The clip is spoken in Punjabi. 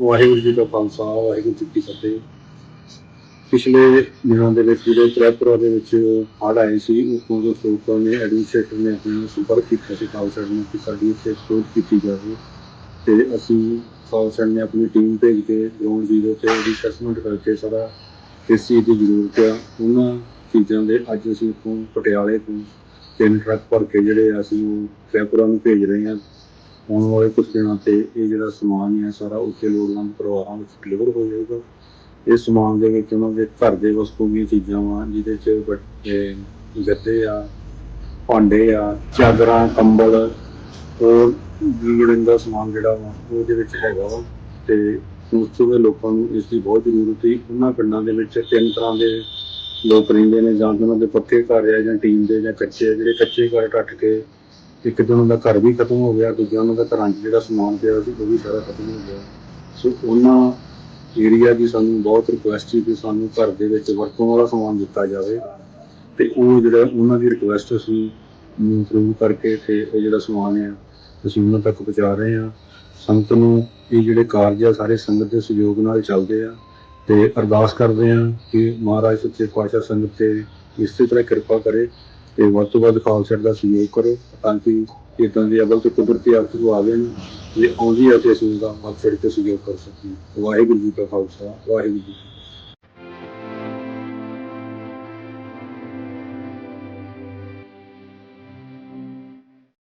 ਵਾਹਿਗੁਰੂ ਜੀ ਕਾ ਖਾਲਸਾ, ਵਾਹਿਗੁਰੂ ਜੀ ਕੀ ਫਤਿਹ। ਪਿਛਲੇ ਦਿਨਾਂ ਦੇ ਵਿੱਚ, ਜਿਹੜੇ ਤ੍ਰਿਪੁਰਾ ਦੇ ਵਿੱਚ ਹੜ੍ਹ ਆਏ ਸੀ ਉਦੋਂ ਦੇ ਲੋਕਾਂ ਨੇ ਐਡਮਿਨਿਸਟ੍ਰੇਟਰ ਨੇ ਆਪਣੇ ਸੰਪਰਕ ਕੀਤਾ ਸੀ, ਖਾਲਸਾ ਨੂੰ ਕਿ ਸਾਡੀ ਇੱਥੇ ਸੋਧ ਕੀਤੀ ਜਾਵੇ। ਤੇ ਅਸੀਂ ਖਾਲਸਾ ਨੇ ਆਪਣੀ ਟੀਮ ਭੇਜ ਕੇ ਗਰਾਊਂਡ ਜ਼ੀਰੋ ਤੇ ਉਹਦੀ ਅਸੈਸਮੈਂਟ ਕਰਕੇ ਸਾਰਾ ਇਸ ਚੀਜ਼ ਦੀ ਜ਼ਰੂਰਤ ਆ। ਉਹਨਾਂ ਚੀਜ਼ਾਂ ਦੇ ਅੱਜ ਅਸੀਂ ਤੋਂ ਪਟਿਆਲੇ ਤੋਂ ਤਿੰਨ ਟਰੱਕ ਭਰ ਕੇ ਜਿਹੜੇ ਆ ਅਸੀਂ ਉਹ ਤ੍ਰਿਪੁਰਾ ਨੂੰ ਭੇਜ ਰਹੇ ਹਾਂ। ਆਉਣ ਵਾਲੇ ਕੁਝ ਦਿਨਾਂ ਤੇ ਇਹ ਜਿਹੜਾ ਸਮਾਨ ਹੈ ਸਾਰਾ, ਉੱਥੇ ਲੋੜਵੰਦ ਪਰਿਵਾਰਾਂ ਵਿੱਚ ਡਿਲੀਵਰ ਹੋ ਜਾਏਗਾ ਇਸ ਸਮਾਨ ਦੇ ਵਿੱਚ ਉਹਨਾਂ ਦੇ ਘਰ ਦੇ ਵਸਤੂ ਦੀਆਂ ਚੀਜ਼ਾਂ ਵਾ, ਜਿਹਦੇ ਚ ਵੱਡੇ ਗੱਦੇ ਆ, ਭਾਂਡੇ ਆ, ਚਾਦਰਾਂ, ਕੰਬਲ, ਹੋਰ ਲੋੜੀਂਦਾ ਸਮਾਨ ਜਿਹੜਾ ਵਾ, ਉਹਦੇ ਵਿੱਚ ਹੈਗਾ ਵਾ ਤੇ ਉੱਥੋਂ ਦੇ ਲੋਕਾਂ ਨੂੰ ਇਸ ਦੀ ਬਹੁਤ ਜ਼ਰੂਰਤ ਸੀ ਉਹਨਾਂ ਪਿੰਡਾਂ ਦੇ ਵਿੱਚ ਤਿੰਨ ਤਰ੍ਹਾਂ ਦੇ ਲੋਕ ਰਹਿੰਦੇ ਨੇ, ਜਾਂ ਤਾਂ ਉਹਨਾਂ ਦੇ ਪੱਕੇ ਘਰ ਆ, ਜਾਂ ਟੀਨ ਦੇ, ਜਾਂ ਕੱਚੇ ਆ। ਜਿਹੜੇ ਕੱਚੇ ਘਰ ਟੱਟ ਕੇ ਇੱਕ ਦਿਨ ਉਹਨਾਂ ਦਾ ਘਰ ਵੀ ਖਤਮ ਹੋ ਗਿਆ, ਦੂਜਾ ਉਹਨਾਂ ਦਾ ਘਰਾਂ 'ਚ ਜਿਹੜਾ ਸਮਾਨ ਪਿਆ ਸੀ, ਉਹ ਵੀ ਸਾਰਾ ਖਤਮ ਹੋ ਗਿਆ। ਸੋ ਉਹਨਾਂ ਏਰੀਆ ਦੀ ਸਾਨੂੰ ਬਹੁਤ ਰਿਕੁਐਸਟ ਸੀ ਕਿ ਸਾਨੂੰ ਘਰ ਦੇ ਵਿੱਚ ਵਰਤੋਂ ਵਾਲਾ ਸਮਾਨ ਦਿੱਤਾ ਜਾਵੇ ਤੇ ਉਹ ਜਿਹੜਾ ਉਹਨਾਂ ਦੀ ਰਿਕੁਐਸਟ ਅਸੀਂ ਇੰਪਰੂਵ ਕਰਕੇ ਤੇ ਇਹ ਜਿਹੜਾ ਸਮਾਨ ਹੈ ਅਸੀਂ ਉਹਨਾਂ ਤੱਕ ਪਹੁੰਚਾ ਰਹੇ ਹਾਂ। ਸੰਗਤ ਨੂੰ ਇਹ ਜਿਹੜੇ ਕਾਰਜ ਆ, ਸਾਰੇ ਸੰਗਤ ਦੇ ਸਹਿਯੋਗ ਨਾਲ ਚੱਲਦੇ ਆ ਤੇ ਅਰਦਾਸ ਕਰਦੇ ਆ ਕਿ ਮਹਾਰਾਜ ਸੱਚੇ ਪਾਤਸ਼ਾਹ ਸੰਗਤ ਤੇ ਇਸੇ ਤਰ੍ਹਾਂ ਕਿਰਪਾ ਕਰੇ ਤੇ ਵੱਧ ਤੋਂ ਵੱਧ ਖਾਲਸਾ ਦਾ ਸਹਿਯੋਗ ਕਰੋ, ਤਾਂ ਕਿ ਇਦਾਂ ਦੀ ਅਵਲ ਤੇ ਕੁਦਰਤੀ ਆਫਤ ਨੂੰ ਆਵੇ ਨਾ ਜੇ ਆਉਂਦੀ ਆ ਤੇ ਅਸੀਂ ਉਹਦਾ ਵੱਧ ਚੜ੍ਹ ਕੇ ਸਹਿਯੋਗ ਕਰ ਸਕੀਏ। ਵਾਹਿਗੁਰੂ ਜੀ ਕਾ ਖਾਲਸਾ, ਵਾਹਿਗੁਰੂ ਜੀ